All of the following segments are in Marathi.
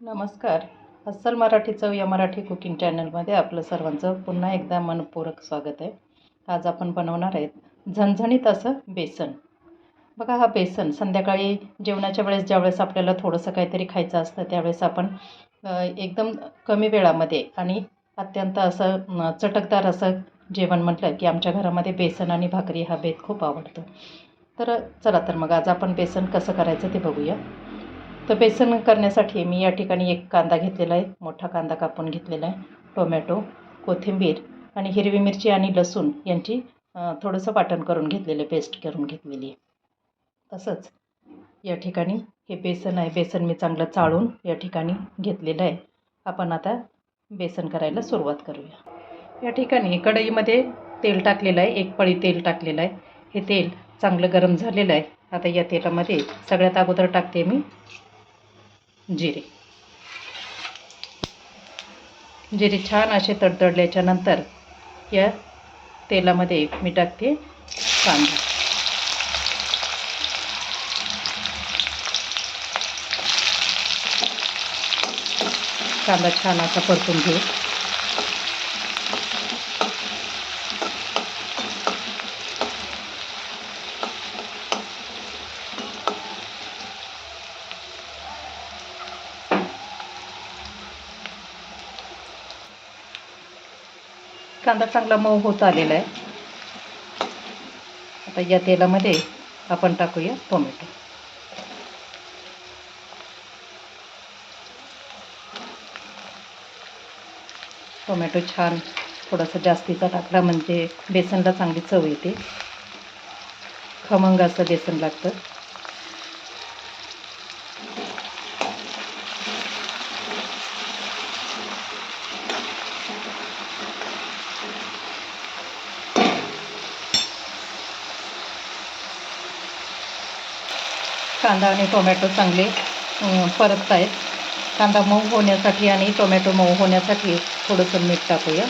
नमस्कार. अस्सल मराठी चव या मराठी कुकिंग चॅनलमध्ये आपलं सर्वांचं पुन्हा एकदा मनपूरक स्वागत आहे. आज आपण बनवणार आहेत झणझणीत असं बेसन. बघा हा बेसन संध्याकाळी जेवणाच्या वेळेस ज्यावेळेस आपल्याला थोडंसं काहीतरी खायचं असतं त्यावेळेस आपण एकदम कमी वेळामध्ये आणि अत्यंत असं चटकदार असं जेवण म्हटलं की आमच्या घरामध्ये बेसन आणि भाकरी हा बेत खूप आवडतो. तर चला तर मग आज आपण बेसन कसं करायचं ते बघूया. तर बेसन करण्यासाठी मी या ठिकाणी एक कांदा घेतलेला आहे. मोठा कांदा कापून घेतलेला आहे. टोमॅटो कोथिंबीर आणि हिरवी मिरची आणि लसूण यांची थोडंसं वाटण करून घेतलेलं पेस्ट करून घेतलेली आहे. तसंच या ठिकाणी हे बेसन आहे. बेसन मी चांगलं चाळून या ठिकाणी घेतलेलं आहे. आपण आता बेसन करायला सुरुवात करूया. या ठिकाणी कढईमध्ये तेल टाकलेलं आहे. एक पळी तेल टाकलेलं आहे. हे तेल चांगलं गरम झालेलं आहे. आता या तेलामध्ये सगळ्यात अगोदर टाकते मी जिरे. जिरे छान असे तडतडल्याच्या नंतर या तेलामध्ये मी टाकते कांदा. कांदा छान असा परतून घेऊ. कांदा चांगला मऊ होत आलेला आहे. आता या तेलामध्ये आपण टाकूया टोमॅटो. टोमॅटो छान थोडासा जास्तीचा टाकला म्हणजे बेसनला चांगली चव येते. खमंग असं बेसन लागतं. कांदा आणि टोमॅटो चांगले अं, परतत आहेत. कांदा मऊ होण्यासाठी आणि टोमॅटो मऊ होण्यासाठी थोडंसं मीठ टाकूया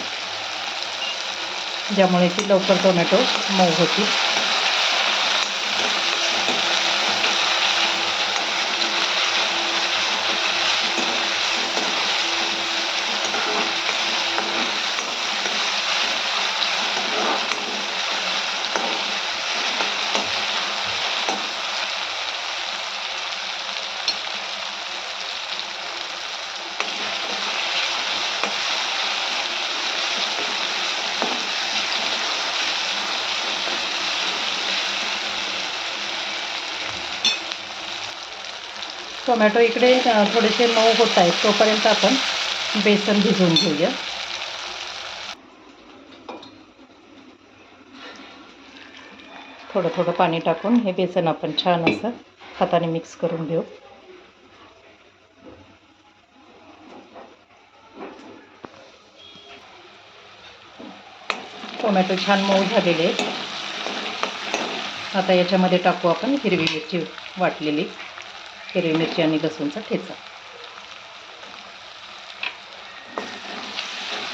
ज्यामुळे की लवकर टोमॅटो मऊ होतील. टोमॅटो इकडे थोडेसे मऊ होत आहेत. तोपर्यंत आपण बेसन भिजवून घेऊया. थोडं थोडं पाणी टाकून हे बेसन आपण छान असं हाताने मिक्स करून घेऊ. टोमॅटो छान मऊ झालेले आहेत. आता याच्यामध्ये टाकू आपण हिरवी मिरची वाटलेली. हिरवी मिरची आणि लसूणचा ठेचा.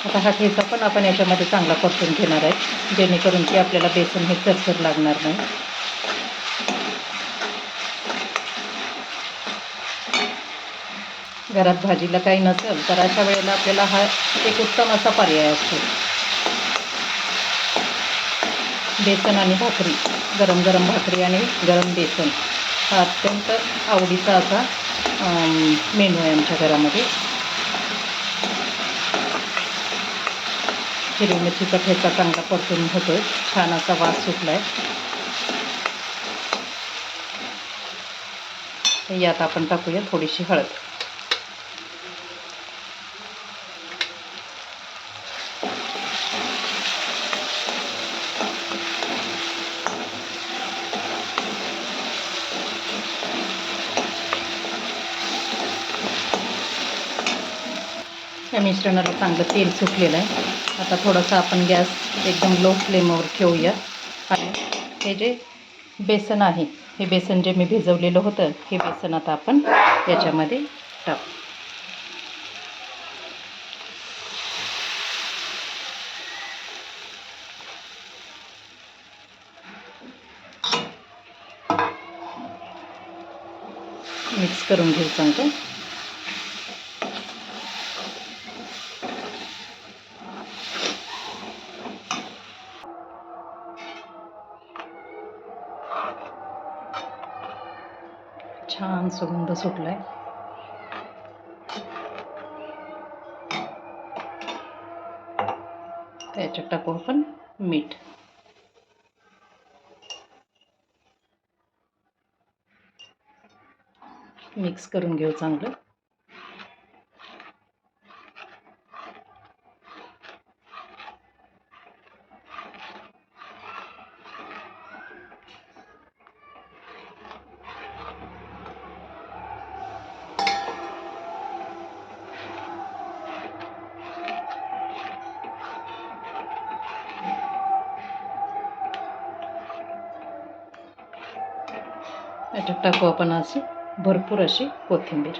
आता हा ठेचा पण आपण याच्यामध्ये चांगला परतून घेणार आहे जेणेकरून की आपल्याला बेसन हे चरचर लागणार नाही. घरात भाजीला काही नसेल तर अशा वेळेला आपल्याला हा एक उत्तम असा पर्याय असतो. बेसन आणि भाकरी गरम गरम भाकरी आणि गरम बेसन. हा अत्यंत आवडीचा असा मेनू आहे आमच्या घरामध्ये. हिरवी मिरचीचा ठेचा चांगला परतून आहे छान असा वास सुटला आहे यात आपण टाकूया थोडीशी हळद. त्या मिश्रणाला चांगलं तेल सुटलेलं आहे. आता थोडंसं आपण गॅस एकदम लो फ्लेमवर ठेवूया. आणि हे जे बेसन आहे हे बेसन जे मी भिजवलेलं होतं हे बेसन आता आपण याच्यामध्ये टाकू. मिक्स करून घेऊ चांगलं. छान सुगंध सुटलाय. त्याच्यात टाकू आपण मीठ. मिक्स करून घेऊ चांगलं. याच्यात टाकू आपण अशी. भरपूर अशी कोथिंबीर.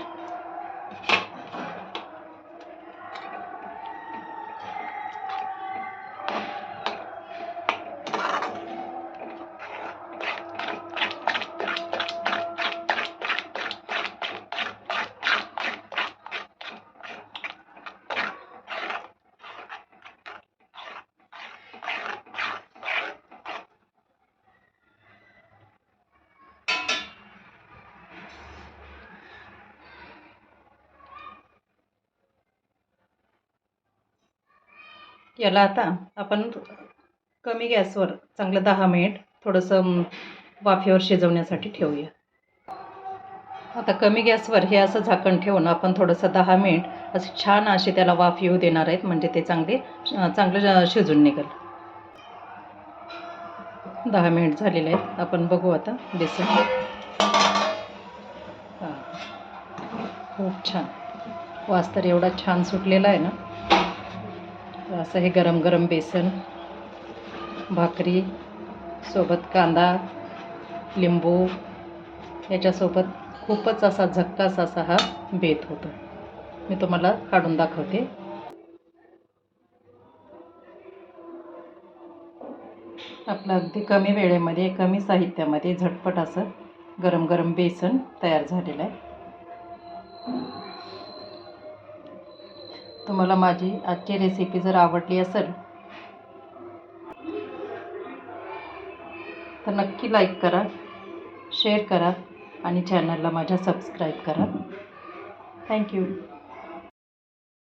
याला आता आपण कमी गॅसवर चांगलं दहा मिनिट थोडंसं वाफेवर शिजवण्यासाठी ठेवूया. आता कमी गॅसवर हे असं झाकण ठेवून आपण थोडंसं दहा मिनिट असे छान असे त्याला वाफ येऊ देणार आहेत म्हणजे ते चांगले चांगलं शिजून निघेल. दहा मिनिट झालेले आहेत. आपण बघू आता बेसन. हां. खूप छान. वास तर एवढा छान सुटलेला आहे ना. असं हे गरम गरम बेसन भाकरी सोबत कांदा लिंबू याच्यासोबत खूपच असा झक्कास असा हा बेत होतो. मी तुम्हाला काढून दाखवते. आपलं अगदी कमी वेळेमध्ये कमी साहित्यामध्ये झटपट असं गरम गरम बेसन तयार झालेलं आहे. तुम्हाला माझी आजची रेसिपी जर आवडली असेल तर नक्की लाईक करा शेअर करा आणि चॅनलला माझ्या सबस्क्राईब करा. थँक्यू